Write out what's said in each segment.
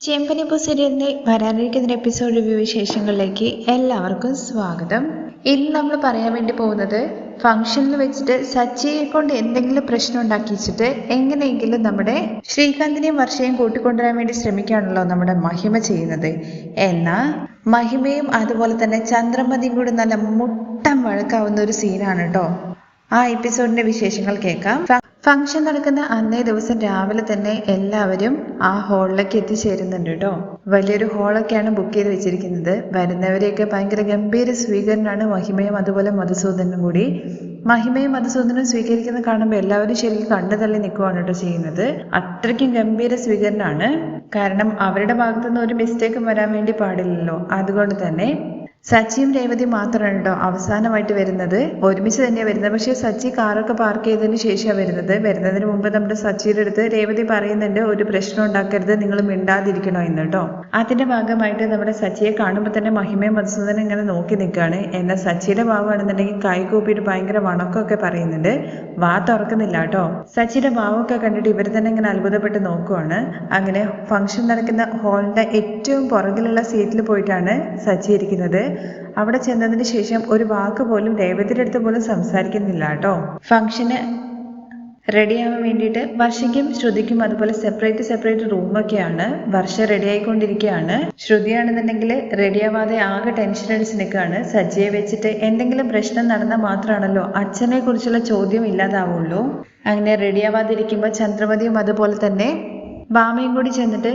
ചെമ്പനിപ്പൂ സീരിയലിന്റെ വരാനിരിക്കുന്ന episode review വിശേഷങ്ങളിലേക്ക് എല്ലാവർക്കും സ്വാഗതം. ഇന്ന് നമ്മൾ പറയാൻ വേണ്ടി പോകുന്നത് ഫംഗ്ഷനിൽ വെച്ചിട്ട് സച്ചിയെ കൊണ്ട് എന്തെങ്കിലും പ്രശ്നം ഉണ്ടാക്കിച്ചിട്ട് എങ്ങനെയെങ്കിലും നമ്മുടെ ശ്രീകാന്തിനെയും വർഷയും കൂട്ടിക്കൊണ്ടുവരാൻ വേണ്ടി ശ്രമിക്കുകയാണല്ലോ നമ്മുടെ മഹിമ ചെയ്യുന്നത്. എന്നാൽ മഹിമയും അതുപോലെ തന്നെ ചന്ദ്രമതിയും കൂടി നല്ല മുട്ടം വഴക്കാവുന്ന ഒരു സീനാണ് കേട്ടോ ആ എപ്പിസോഡിന്റെ വിശേഷങ്ങൾ കേൾക്കാം. ഫംഗ്ഷൻ നടക്കുന്ന അന്നേ ദിവസം രാവിലെ തന്നെ എല്ലാവരും ആ ഹാളിലേക്ക് എത്തിച്ചേരുന്നുണ്ട് കേട്ടോ വലിയൊരു ഹാളൊക്കെയാണ് ബുക്ക് ചെയ്ത് വെച്ചിരിക്കുന്നത്. വരുന്നവരെയൊക്കെ ഭയങ്കര ഗംഭീര സ്വീകരണമാണ്. മഹിമയും അതുപോലെ മധുസൂദനും കൂടി. മഹിമയും മധുസൂദനും സ്വീകരിക്കുന്നത് കാണുമ്പോൾ എല്ലാവരും ശരിക്കും കണ്ണു തള്ളി നിൽക്കുവാണ് കേട്ടോ ചെയ്യുന്നത്. അത്രയ്ക്കും ഗംഭീര സ്വീകരണമാണ്. കാരണം അവരുടെ ഭാഗത്തുനിന്ന് ഒരു മിസ്റ്റേക്കും വരാൻ വേണ്ടി പാടില്ലല്ലോ. അതുകൊണ്ട് തന്നെ സച്ചിയും രേവതി മാത്രമാണ് കേട്ടോ അവസാനമായിട്ട് വരുന്നത്. ഒരുമിച്ച് തന്നെയാണ് വരുന്നത്. പക്ഷേ സച്ചി കാറൊക്കെ പാർക്ക് ചെയ്തതിന് ശേഷമാണ് വരുന്നത്. വരുന്നതിന് മുമ്പ് നമ്മുടെ സച്ചിയുടെ അടുത്ത് രേവതി പറയുന്നുണ്ട് ഒരു പ്രശ്നം ഉണ്ടാക്കരുത് നിങ്ങൾ മിണ്ടാതിരിക്കണോ? എന്ന് കേട്ടോ. അതിന്റെ ഭാഗമായിട്ട് നമ്മുടെ സച്ചിയെ കാണുമ്പോൾ തന്നെ മഹിമയും മധുസൂദനും ഇങ്ങനെ നോക്കി നിൽക്കുകയാണ്. എന്നാൽ സച്ചിയുടെ ഭാവമാണെന്നുണ്ടെങ്കിൽ കൈ കൂപ്പിയിട്ട് ഭയങ്കര വണക്കമൊക്കെ പറയുന്നുണ്ട്. വാ തുറക്കുന്നില്ല കേട്ടോ. സച്ചിയുടെ ഭാവമൊക്കെ കണ്ടിട്ട് ഇവർ തന്നെ ഇങ്ങനെ അത്ഭുതപ്പെട്ട് നോക്കുവാണ്. അങ്ങനെ ഫംഗ്ഷൻ നടക്കുന്ന ഹാളിന്റെ ഏറ്റവും പുറകിലുള്ള സീറ്റിൽ പോയിട്ടാണ് സച്ചി ഇരിക്കുന്നത്. അവിടെ ചെന്നതിന് ശേഷം ഒരു വാക്ക് പോലും രേവതിയുടെ അടുത്ത് പോലും സംസാരിക്കുന്നില്ല കേട്ടോ. ഫംഗ്ഷന് റെഡിയാവാൻ വേണ്ടിയിട്ട് വർഷയ്ക്കും ശ്രുതിക്കും അതുപോലെ സെപ്പറേറ്റ് സെപ്പറേറ്റ് റൂമൊക്കെയാണ് വർഷ റെഡി ആയിക്കൊണ്ടിരിക്കുകയാണ്. ശ്രുതിയാണെന്നുണ്ടെങ്കിൽ റെഡിയാവാതെ ആകെ ടെൻഷൻ അടിച്ച് നിൽക്കുകയാണ്. സജ്ജയെ വെച്ചിട്ട് എന്തെങ്കിലും പ്രശ്നം നടന്നാൽ മാത്രമാണല്ലോ അച്ഛനെ കുറിച്ചുള്ള ചോദ്യം ഇല്ലാതാവുള്ളൂ. അങ്ങനെ റെഡിയാവാതിരിക്കുമ്പോൾ ചന്ദ്രമതിയും അതുപോലെ തന്നെ ബാമയും കൂടി ചെന്നിട്ട്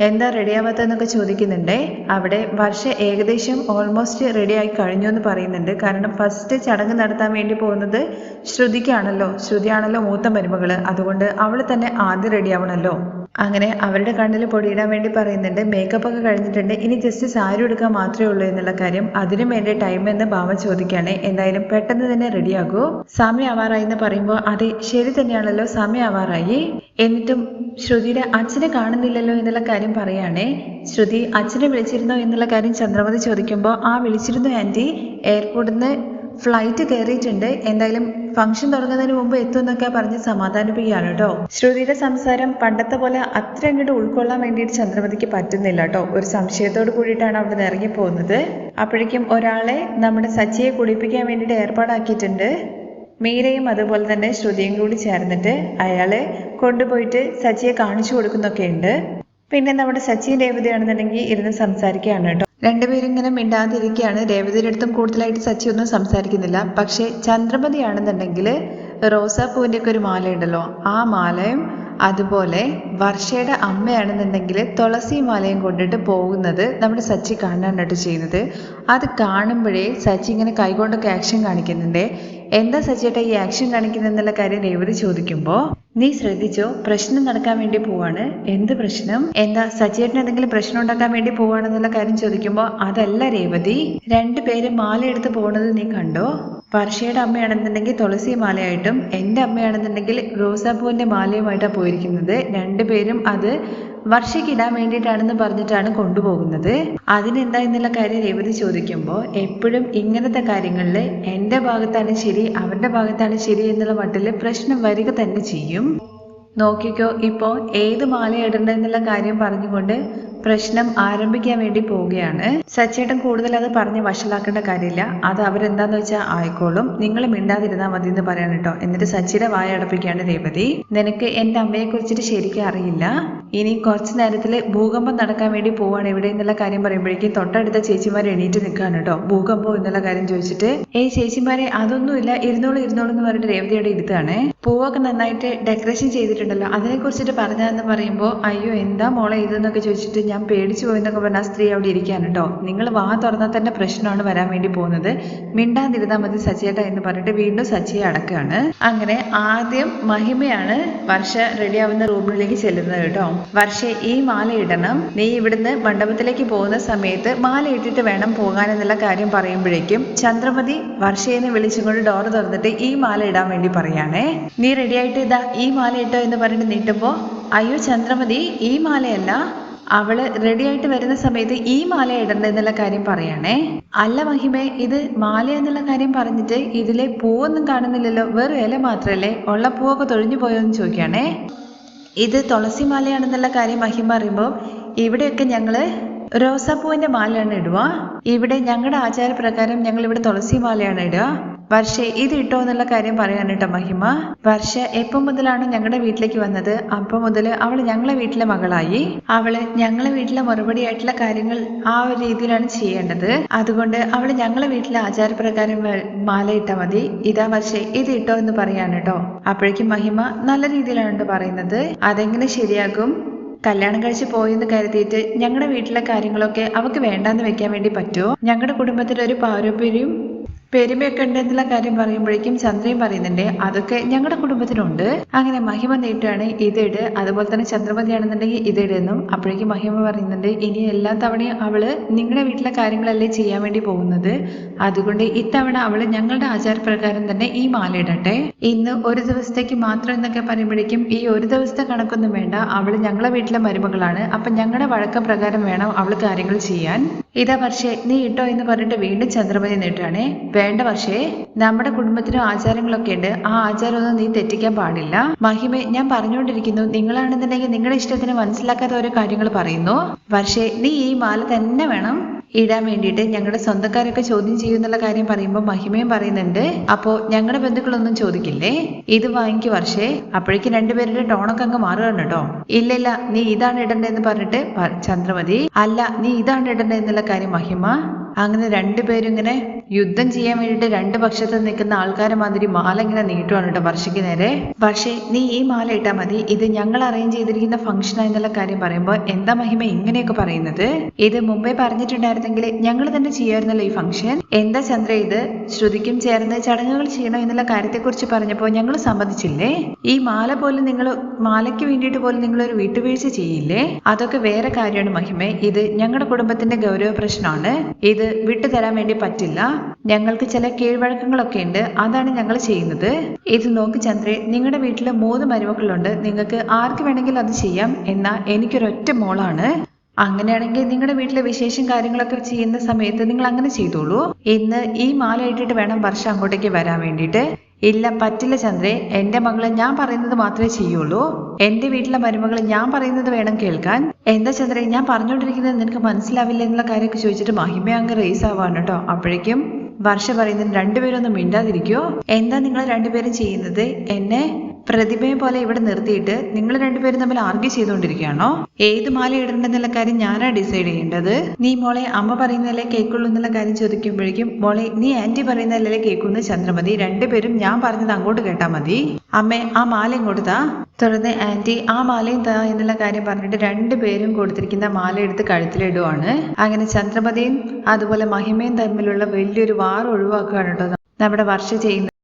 എന്താ റെഡിയാവാത്തതെന്നൊക്കെ ചോദിക്കുന്നുണ്ടേ. അവിടെ വർഷ ഏകദേശം ഓൾമോസ്റ്റ് റെഡിയായി കഴിഞ്ഞു എന്ന് പറയുന്നുണ്ട്. കാരണം ഫസ്റ്റ് ചടങ്ങ് നടത്താൻ വേണ്ടി പോകുന്നത് ശ്രുതിക്കാണല്ലോ. ശ്രുതിയാണല്ലോ മൂത്ത മരുമകൾ. അതുകൊണ്ട് അവൾ തന്നെ ആദ്യം റെഡി ആവണല്ലോ. അങ്ങനെ അവരുടെ കണ്ണിൽ പൊടിയിടാൻ വേണ്ടി പറയുന്നുണ്ട്. മേക്കപ്പ് ഒക്കെ കഴിഞ്ഞിട്ടുണ്ട്. ഇനി ജസ്റ്റ് സാരി എടുക്കാൻ മാത്രമേ ഉള്ളൂ എന്നുള്ള കാര്യം അതിനു വേണ്ടി ടൈം എന്ന് ഭാവ ചോദിക്കുകയാണ്. എന്തായാലും പെട്ടെന്ന് തന്നെ റെഡിയാകൂ സമയമാവാറായി എന്ന് പറയുമ്പോൾ അതെ ശരി തന്നെയാണല്ലോ സമയമാവാറായി എന്നിട്ടും ശ്രുതിയുടെ അച്ഛനെ കാണുന്നില്ലല്ലോ എന്നുള്ള കാര്യം പറയാണേ. ശ്രുതി അച്ഛനെ വിളിച്ചിരുന്നോ? എന്നുള്ള കാര്യം ചന്ദ്രമതി ചോദിക്കുമ്പോൾ ആ വിളിച്ചിരുന്നു ആന്റി. എയർപോർട്ടിൽ നിന്ന് ഫ്ലൈറ്റ് കയറിയിട്ടുണ്ട്. എന്തായാലും ഫംഗ്ഷൻ തുടങ്ങുന്നതിന് മുമ്പ് എത്തുമെന്നൊക്കെ പറഞ്ഞ് സമാധാനിപ്പിക്കുകയാണ് കേട്ടോ. ശ്രുതിയുടെ സംസാരം പണ്ടത്തെ പോലെ അത്ര അങ്ങോട്ട് ഉൾക്കൊള്ളാൻ വേണ്ടിയിട്ട് ചന്ദ്രമതിക്ക് പറ്റുന്നില്ല കേട്ടോ. ഒരു സംശയത്തോട് കൂടിയിട്ടാണ് അവിടെ നിന്ന് ഇറങ്ങി പോകുന്നത്. അപ്പോഴേക്കും ഒരാളെ നമ്മുടെ സച്ചിയെ കുളിപ്പിക്കാൻ വേണ്ടിയിട്ട് ഏർപ്പാടാക്കിയിട്ടുണ്ട്. മീരയും അതുപോലെ തന്നെ ശ്രുതിയും കൂടി ചേർന്നിട്ട് അയാളെ കൊണ്ടുപോയിട്ട് സച്ചിയെ കാണിച്ചു കൊടുക്കുന്നൊക്കെ ഉണ്ട് പിന്നെ നമ്മുടെ സച്ചിൻ രേവതിയാണെന്നുണ്ടെങ്കിൽ ഇരുന്ന് സംസാരിക്കുകയാണ് കേട്ടോ. രണ്ടുപേരും ഇങ്ങനെ മിണ്ടാതിരിക്കുകയാണ് രേവതിയുടെ അടുത്തും കൂടുതലായിട്ട് സച്ചി ഒന്നും സംസാരിക്കുന്നില്ല. പക്ഷേ ചന്ദ്രമതിയാണെന്നുണ്ടെങ്കിൽ റോസാപ്പൂവിന്റെ ഒക്കെ ഒരു മാലയുണ്ടല്ലോ. ആ മാലയും അതുപോലെ വർഷയുടെ അമ്മയാണെന്നുണ്ടെങ്കിൽ തുളസി മാലയും കൊണ്ടിട്ട് പോകുന്നത് നമ്മുടെ സച്ചി കാണാനായിട്ട് ചെയ്യുന്നത്. അത് കാണുമ്പോഴേ സച്ചി ഇങ്ങനെ കൈകൊണ്ടൊക്കെ ആക്ഷൻ കാണിക്കുന്നുണ്ട്. എന്താ സജിയേട്ട ഈ ആക്ഷൻ കാണിക്കുന്നതെന്നുള്ള കാര്യം രേവതി ചോദിക്കുമ്പോൾ നീ ശ്രദ്ധിച്ചോ? പ്രശ്നം നടക്കാൻ വേണ്ടി പോവാണ്. എന്ത് പ്രശ്നം? എന്താ സച്ചിയേട്ടന് എന്തെങ്കിലും പ്രശ്നം ഉണ്ടാക്കാൻ വേണ്ടി പോവാണെന്നുള്ള കാര്യം ചോദിക്കുമ്പോൾ അതല്ല രേവതി രണ്ടുപേരും മാല എടുത്ത് പോകുന്നത് നീ കണ്ടോ? വർഷയുടെ അമ്മയാണെന്നുണ്ടെങ്കിൽ തുളസി മാലയായിട്ടും എന്റെ അമ്മയാണെന്നുണ്ടെങ്കിൽ റോസാപ്പൂവിന്റെ മാലയുമായിട്ടാണ് പോയിരിക്കുന്നത്. രണ്ടുപേരും അത് വർഷയ്ക്ക് ഇടാൻ വേണ്ടിയിട്ടാണെന്ന് പറഞ്ഞിട്ടാണ് കൊണ്ടുപോകുന്നത്. അതിനെന്താ എന്നുള്ള കാര്യം രേവതി ചോദിക്കുമ്പോൾ എപ്പോഴും ഇങ്ങനത്തെ കാര്യങ്ങളിൽ എന്റെ ഭാഗത്താണ് ശരി അവരുടെ ഭാഗത്താണ് ശരി എന്നുള്ള മട്ടിൽ പ്രശ്നം വരിക തന്നെ ചെയ്യും. നോക്കിക്കോ ഇപ്പോൾ ഏത് മാല ഇടണ്ടെന്നുള്ള കാര്യം പറഞ്ഞുകൊണ്ട് പ്രശ്നം ആരംഭിക്കാൻ വേണ്ടി പോവുകയാണ്. സച്ചേട്ടൻ കൂടുതൽ അത് പറഞ്ഞ് വഷളാക്കേണ്ട കാര്യമില്ല. അത് അവരെന്താന്ന് വെച്ചാൽ ആയിക്കോളും നിങ്ങൾ മിണ്ടാതിരുന്നാൽ മതി എന്ന് പറയാൻ കേട്ടോ എന്നിട്ട് സച്ചിയുടെ വായ അടപ്പിക്കുകയാണ് രേവതി. നിനക്ക് എന്റെ അമ്മയെ കുറിച്ചിട്ട് ശരിക്കും അറിയില്ല. ഇനി കുറച്ച് നേരത്തിൽ ഭൂകമ്പം നടക്കാൻ വേണ്ടി പോവാണ് ഇവിടെ എന്നുള്ള കാര്യം പറയുമ്പോഴേക്കും തൊട്ടടുത്ത ചേച്ചിമാർ എണീറ്റ് നിൽക്കാണ് കേട്ടോ. ഭൂകമ്പം എന്നുള്ള കാര്യം ചോദിച്ചിട്ട് ഏയ് ചേച്ചിമാരെ അതൊന്നുമില്ല ഇരുന്നോളൂ ഇരുന്നോളൂ എന്ന് പറഞ്ഞിട്ട് രേവതിയുടെ ഇരുത്താണ്. പൂവൊക്കെ നന്നായിട്ട് ഡെക്കറേഷൻ ചെയ്തിട്ടുണ്ടല്ലോ. അതിനെ കുറിച്ചിട്ട് പറഞ്ഞതെന്ന് പറയുമ്പോൾ അയ്യോ എന്താ മോളെ ഇതെന്നൊക്കെ ചോദിച്ചിട്ട് ഞാൻ പേടിച്ചു പോയെന്നൊക്കെ പറഞ്ഞ ആ സ്ത്രീ അവിടെ ഇരിക്കുകയാണ് കേട്ടോ. നിങ്ങൾ വാ തുറന്നാൽ തന്നെ പ്രശ്നമാണ് വരാൻ വേണ്ടി പോകുന്നത്. മിണ്ടാതിരുന്നാൽ മതി സച്ചിയേട്ട എന്ന് പറഞ്ഞിട്ട് വീണ്ടും സച്ചിയെ അടക്കുകയാണ് അങ്ങനെ ആദ്യം മഹിമയാണ് വർഷ റെഡിയാവുന്ന റൂമിലേക്ക് ചെല്ലുന്നത് കേട്ടോ. വർഷ ഈ മാല ഇടണം. നീ ഇവിടുന്ന് മണ്ഡപത്തിലേക്ക് പോകുന്ന സമയത്ത് മാല ഇട്ടിട്ട് വേണം പോകാൻ എന്നുള്ള കാര്യം പറയുമ്പോഴേക്കും ചന്ദ്രമതി വർഷേനെ വിളിച്ചുകൊണ്ട് ഡോർ തുറന്നിട്ട് ഈ മാല ഇടാൻ വേണ്ടി പറയാണേ. നീ റെഡിയായിട്ട് ഇതാ ഈ മാല ഇട്ടോ എന്ന് പറഞ്ഞിട്ട് നീട്ടുമ്പോൾ അയ്യോ ചന്ദ്രമതി ഈ മാലയല്ല. അവൾ റെഡി ആയിട്ട് വരുന്ന സമയത്ത് ഈ മാല ഇടണ്ട എന്നുള്ള കാര്യം പറയണേ. അല്ല മഹിമേ ഇത് മാല എന്നുള്ള കാര്യം പറഞ്ഞിട്ട് ഇതിലെ പൂവൊന്നും കാണുന്നില്ലല്ലോ. വെറും ഇല മാത്രല്ലേ? ഉള്ള പൂവൊക്കെ തൊഴിഞ്ഞു പോയോ? എന്ന് ചോദിക്കുകയാണേ. ഇത് തുളസി മാലയാണെന്നുള്ള കാര്യം മഹിമ അറിയുമ്പോൾ ഇവിടെയൊക്കെ ഞങ്ങൾ റോസാപ്പൂവിന്റെ മാലയാണ് ഇടുക. ഇവിടെ ഞങ്ങളുടെ ആചാരപ്രകാരം ഞങ്ങൾ ഇവിടെ തുളസി മാലയാണ് ഇടുക. വർഷ ഇത് ഇട്ടോ എന്നുള്ള കാര്യം പറയാൻ കേട്ടോ മഹിമ. വർഷ എപ്പം മുതലാണ് ഞങ്ങളുടെ വീട്ടിലേക്ക് വന്നത്? അപ്പം മുതൽ അവൾ ഞങ്ങളെ വീട്ടിലെ മകളായി. അവൾ ഞങ്ങളെ വീട്ടിലെ മറുപടി ആയിട്ടുള്ള കാര്യങ്ങൾ ആ ഒരു രീതിയിലാണ് ചെയ്യേണ്ടത്. അതുകൊണ്ട് അവൾ ഞങ്ങളെ വീട്ടിലെ ആചാരപ്രകാരം വേ- മാല ഇട്ടാ മതി. ഇതാ വർഷ ഇത് ഇട്ടോ എന്ന് പറയാണ് കേട്ടോ അപ്പോഴേക്കും മഹിമ നല്ല രീതിയിലാണ് പറയുന്നത്. അതെങ്ങനെ ശരിയാകും? കല്യാണം കഴിച്ച് പോയെന്ന് കരുതിയിട്ട് ഞങ്ങളുടെ വീട്ടിലെ കാര്യങ്ങളൊക്കെ അവക്ക് വേണ്ടാന്ന് വെക്കാൻ വേണ്ടി പറ്റുമോ ഞങ്ങളുടെ കുടുംബത്തിൽ ഒരു പാരമ്പര്യം പെരുമയൊക്കെ ഉണ്ട് എന്നുള്ള കാര്യം പറയുമ്പോഴേക്കും ചന്ദ്രയും പറയുന്നുണ്ട് അതൊക്കെ ഞങ്ങളുടെ കുടുംബത്തിനുണ്ട് അങ്ങനെ മഹിമ നീട്ടാണ് ഇതിട് അതുപോലെ തന്നെ ചന്ദ്രമതിയാണെന്നുണ്ടെങ്കിൽ ഇതിടെന്നും അപ്പോഴേക്കും മഹിമ പറയുന്നുണ്ട് ഇനി എല്ലാ തവണയും അവൾ നിങ്ങളുടെ വീട്ടിലെ കാര്യങ്ങളല്ലേ ചെയ്യാൻ വേണ്ടി പോകുന്നത്? അതുകൊണ്ട് ഇത്തവണ അവൾ ഞങ്ങളുടെ ആചാരപ്രകാരം തന്നെ ഈ മാല ഇടട്ടെ. ഇന്ന് ഒരു ദിവസത്തേക്ക് മാത്രം എന്നൊക്കെ പറയുമ്പോഴേക്കും ഈ ഒരു ദിവസത്തെ കണക്കൊന്നും വേണ്ട. അവൾ ഞങ്ങളുടെ വീട്ടിലെ മരുമകളാണ്. അപ്പൊ ഞങ്ങളുടെ വഴക്കം പ്രകാരം വേണം അവൾ കാര്യങ്ങൾ ചെയ്യാൻ. ഇതാ പക്ഷേ നീ ഇട്ടോ എന്ന് പറഞ്ഞിട്ട് വീണ്ടും ചന്ദ്രമതി നീട്ടുകയാണേ വേണ്ട പക്ഷേ നമ്മുടെ കുടുംബത്തിനും ആചാരങ്ങളൊക്കെ ഉണ്ട്. ആ ആചാരമൊന്നും നീ തെറ്റിക്കാൻ പാടില്ല. മഹിമെ ഞാൻ പറഞ്ഞുകൊണ്ടിരിക്കുന്നു നിങ്ങളാണെന്നുണ്ടെങ്കിൽ നിങ്ങളുടെ ഇഷ്ടത്തിന് മനസ്സിലാക്കാത്ത ഓരോ കാര്യങ്ങൾ പറയുന്നു. പക്ഷേ നീ ഈ മാല തന്നെ വേണം ഇടാൻ വേണ്ടിയിട്ട് ഞങ്ങളുടെ സ്വന്തക്കാരൊക്കെ ചോദ്യം ചെയ്യുന്നുള്ള കാര്യം പറയുമ്പോൾ മഹിമയും പറയുന്നുണ്ട്. അപ്പോ ഞങ്ങളുടെ ബന്ധുക്കളൊന്നും ചോദിക്കില്ലേ? ഇത് വാങ്ങിക്കു വർഷേ. അപ്പോഴേക്കും രണ്ടുപേരുടെ ടോണൊക്കെ അങ്ങ് മാറുകയാണ് കേട്ടോ. ഇല്ല ഇല്ല നീ ഇതാണ് ഇടണ്ടെന്ന് പറഞ്ഞിട്ട് ചന്ദ്രമതി. അല്ല നീ ഇതാണ് ഇടണ്ടെന്നുള്ള കാര്യം മഹിമ അങ്ങനെ രണ്ടുപേരും ഇങ്ങനെ യുദ്ധം ചെയ്യാൻ വേണ്ടിയിട്ട് രണ്ട് പക്ഷത്ത് നിൽക്കുന്ന ആൾക്കാരെ മാതിരി മാല ഇങ്ങനെ നീട്ടുവാണ് കേട്ടോ വർഷയ്ക്ക് നേരെ. പക്ഷേ നീ ഈ മാല ഇട്ടാ മതി. ഇത് ഞങ്ങൾ അറേഞ്ച് ചെയ്തിരിക്കുന്ന ഫംഗ്ഷൻ എന്നുള്ള കാര്യം പറയുമ്പോൾ എന്താ മഹിമ ഇങ്ങനെയൊക്കെ പറയുന്നത്? ഇത് മുമ്പേ പറഞ്ഞിട്ടുണ്ടായിരുന്നെങ്കിൽ ഞങ്ങൾ തന്നെ ചെയ്യായിരുന്നല്ലോ ഈ ഫംഗ്ഷൻ എന്താ ചന്ദ്ര ഇത്? ശ്രുതിക്കും ചേർന്ന് ചടങ്ങുകൾ ചെയ്യണോ എന്നുള്ള കാര്യത്തെക്കുറിച്ച് പറഞ്ഞപ്പോൾ ഞങ്ങൾ സമ്മതിച്ചില്ലേ? ഈ മാല പോലും നിങ്ങൾ മാലയ്ക്ക് വേണ്ടിയിട്ട് പോലും നിങ്ങൾ ഒരു വീട്ടുവീഴ്ച ചെയ്യില്ലേ? അതൊക്കെ വേറെ കാര്യമാണ് മഹിമ. ഇത് ഞങ്ങളുടെ കുടുംബത്തിന്റെ ഗൗരവ പ്രശ്നമാണ്. ഇത് വിട്ടുതരാൻ വേണ്ടി പറ്റില്ല. ഞങ്ങൾക്ക് ചില കീഴ്വഴക്കങ്ങളൊക്കെ ഉണ്ട്. അതാണ് ഞങ്ങൾ ചെയ്യുന്നത്. ഇത് നോക്ക് ചന്ദ്രേ നിങ്ങളുടെ വീട്ടിൽ മൂന്ന് മരുമക്കളുണ്ട്. നിങ്ങൾക്ക് ആർക്ക് വേണമെങ്കിലും അത് ചെയ്യാം. എന്നാൽ എനിക്കൊരൊറ്റ മോളാണ്. അങ്ങനെയാണെങ്കിൽ നിങ്ങളുടെ വീട്ടിലെ വിശേഷം കാര്യങ്ങളൊക്കെ ചെയ്യുന്ന സമയത്ത് നിങ്ങൾ അങ്ങനെ ചെയ്തോളൂ. ഇന്ന് ഈ മാല ഇട്ടിട്ട് വേണം വർഷം അങ്ങോട്ടേക്ക് വരാൻ വേണ്ടിയിട്ട്. ഇല്ല പറ്റില്ല ചന്ദ്രേ. എന്റെ മകൾ ഞാൻ പറയുന്നത് മാത്രമേ ചെയ്യുള്ളൂ. എന്റെ വീട്ടിലെ മരുമകൾ ഞാൻ പറയുന്നത് വേണം കേൾക്കാൻ. എന്താ ചന്ദ്രേ ഞാൻ പറഞ്ഞുകൊണ്ടിരിക്കുന്നത് നിനക്ക് മനസ്സിലാവില്ല എന്നുള്ള കാര്യമൊക്കെ ചോദിച്ചിട്ട് മഹിമ അങ്ങ് റേസ് ആവാണ് കേട്ടോ. അപ്പോഴേക്കും വർഷ പറയുന്നത് രണ്ടുപേരും ഒന്ന് മിണ്ടാതിരിക്കോ. എന്താ നിങ്ങൾ രണ്ടുപേരും ചെയ്യുന്നത്? എന്നെ? പ്രതിഭയെ പോലെ ഇവിടെ നിർത്തിയിട്ട് നിങ്ങൾ രണ്ടുപേരും തമ്മിൽ ആർഗ്യ ചെയ്തുകൊണ്ടിരിക്കുകയാണോ? ഏത് മാല ഇടേണ്ടെന്നുള്ള കാര്യം ഞാനാ ഡിസൈഡ് ചെയ്യേണ്ടത്. നീ മോളെ അമ്മ പറയുന്നതല്ലേ കേൾക്കുള്ളൂ എന്നുള്ള കാര്യം ചോദിക്കുമ്പോഴേക്കും മോളെ നീ ആന്റി പറയുന്നതല്ലേ കേൾക്കുന്നു ചന്ദ്രമതി രണ്ടുപേരും ഞാൻ പറഞ്ഞത് അങ്ങോട്ട് കേട്ടാ മതി. അമ്മേ ആ മാല ഇങ്ങോട്ട് താ തുടർന്ന് ആന്റി ആ മാലയും താ എന്നുള്ള കാര്യം പറഞ്ഞിട്ട് രണ്ടുപേരും കൊടുത്തിരിക്കുന്ന മാല എടുത്ത് കഴുത്തിലിടുവാണ്. അങ്ങനെ ചന്ദ്രമതിയും അതുപോലെ മഹിമയും തമ്മിലുള്ള വലിയൊരു വാർ ഒഴിവാക്കുകയാണ് കേട്ടോ നമ്മുടെ വർഷ ചെയ്യുന്നത്